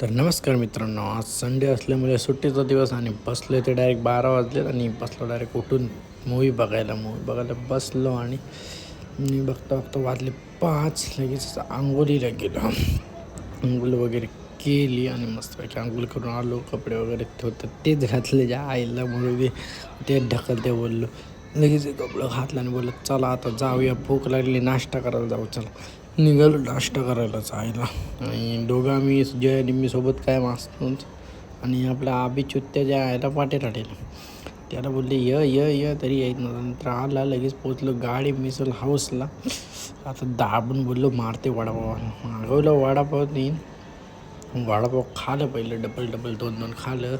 तर नमस्कार मित्रांनो आज संडे असल्यामुळे सुट्टीचा दिवस आणि बसलो ते डायरेक्ट बारा वाजलेत आणि बसलो डायरेक्ट उठून मूवी बघायला. मूवी बघायला बसलो आणि मी बघता बघता वाजले पाच लगेच आंघोळीला गेलो. आंघोळ वगैरे केली आणि मस्तपैकी आंघोळ करून आलो कपडे वगैरे होतं तेच घातले ज्या आईला म्हणून मी ते ढकलते बोललो. लगेच एक कपडं घातलं आणि बोललं चला आता जाऊया भूक लागली नाश्ता करायला जाऊ चला. निघालो नाश्ता करायला चायला आणि दोघं आम्ही जय आणि सोबत काय असतोच आणि आपल्या आबी ज्या आयला पाठी त्याला बोलले य य य तरी येत नव्हतं. नंतर आला लगेच पोचलो गाडी मिसल हाऊसला. आता दाबून बोललो मारते वडापाव. मागवलं वडापाव नाही. वडापाव खालं पहिलं डबल डबल दोन दोन खालं.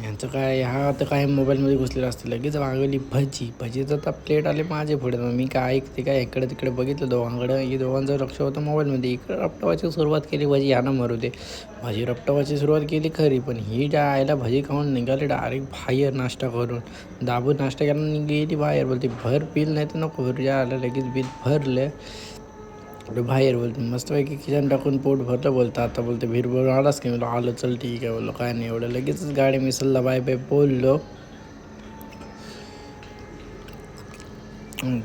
ह्यांचं काय हा तर काय मोबाईलमध्ये घुसलेलं असतं. लगेच मागवली भजी. भजीचं तर प्लेट आले माझे पुढे. मग मी काय ऐकते काय? इकडे तिकडे बघितलं दोघांकडं. हे दोघांचं लक्ष होतं मोबाईलमध्ये. इकडे रपटवाची सुरुवात केली भजी यानं मरू दे भाजी रपटवाची सुरुवात केली खरी पण ही ज्या आईला भजी खाऊन निघाली डायरेक्ट बाहेर नाश्ता करून. दाबून नाश्ता केला गेली बाहेर. बोलते भर बिल नाही तर नको. भर ज्या आलं लगेच बिल भरलं. आपलं बाहेर बोलते मस्तपैकी किचन टाकून पोट भरलं बोलतं आता बोलते भीरभर आलास की? मला आलो चल ठीक आहे बोललो काय नाही एवढं. लगेचच गाडी मिसलला बाय बाय बोललो.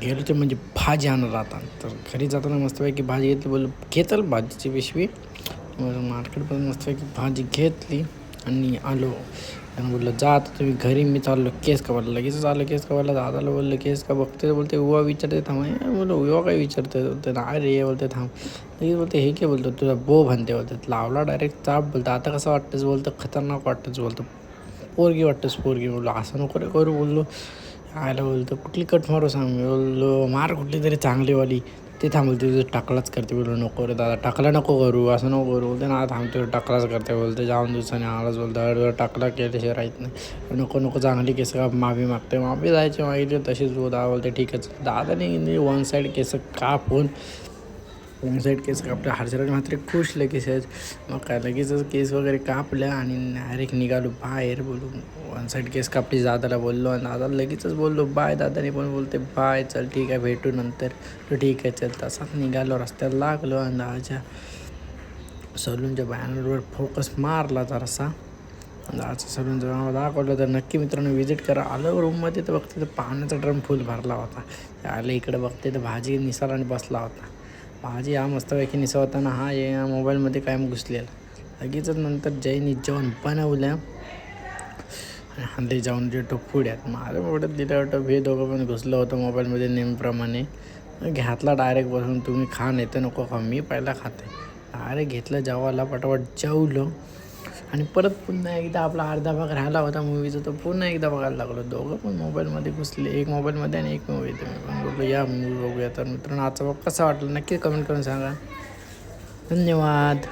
गेलो ते म्हणजे भाजी आणत आता तर घरी जाताना मस्तपैकी भाजी घेतली बोललो घेतल भाजीची पिशवी. मार्केटमध्ये मस्तपैकी भाजी घेतली. आणि आलो. आणि बोललं जा आता तुम्ही घरी मी चाललो केस कवायला लगेचच आलं केस कवायला दादाला बोललं केस का बघते बोलते उवा विचारते थांब. हे बोललो उवा काय विचारते? बोलते नाही रे बोलते थांब. लगेच बोलते हे काय बोलतो? तुला बो म्हणते बोलते. लावला डायरेक्ट चाप बोलतो. आता कसं वाटतंच बोलतं खतरनाक वाटतंच बोलतो. पोरगी वाटतंच पोरगी. बोललो असं नको रे करू बोललो. आयला बोलतो कुठली कट मारू सांग मी बोललो मार कुठली तरी चांगलीवाली. ते थांबवते तुझं टाकलाच करते बोललो नको रे दादा टाकला नको करू असं नको करू बोलते ना थांबतो टाकलाच करते बोलते जाऊन दिवसाने आलाच बोलतो हळूहळू टाकला केल्याशिवाय राहत नाही. नको नको चांगली केस का माफी मागते माफी जायची मागितली तशीच दादा बोलते ठीकच दादाने वन साईड केस कापून वन साईड केस कापला हर्षराज मात्र खुश लगेच मग काय लगेचच केस वगैरे कापल्या आणि डायरेक्ट निघालो बाहेर बोलू वन साईड केस कापली दादाला बोललो आणि दादा लगेचच बोललो बाय दादाने पण बोलते बाय चल ठीक आहे भेटू नंतर. तो ठीक आहे चल. तसाच निघालो रस्त्याला लागलो आणि दादाच्या सलूनच्या बॅनरवर फोकस मारला जरासा. दादाचं सलून जर मला दाखवलं तर नक्की मित्रांनो व्हिजिट करा. आलं रूममध्ये तर बघते तर पाण्याचा ड्रम फुल भरला होता. आलं इकडे बघते तर भाजी निसार आणि बसला होता. भाजी हा मस्तपैकी निसवताना हा या मोबाईलमध्ये कायम घुसलेला. लगेचच नंतर जैनी जेवण बनवलं आणि हल्ले जाऊन जेटो पुढ्यात. माझ्या मोठ्यात दिल्या वाटतं हे दोघं पण घुसलं होतं मोबाईलमध्ये नेमप्रमाणे. घातला डायरेक्ट बसून तुम्ही खा नाही तर नको खा मी पहिला खाते डायरेक्ट घेतलं जेवायला पटापट जेवलं. आणि परत पुन्हा एकदा आपला अर्धा भाग राहिला होता मूवीचा तो पुन्हा एकदा बघायला लागलो. दोघं पण मोबाईलमध्ये घुसले. एक मोबाईलमध्ये आणि एक मूवी तुम्ही पण बोललो या मूवी बघूया. तर मित्रांनो आजचा भाग कसा वाटला नक्की कमेंट करून सांगा. धन्यवाद.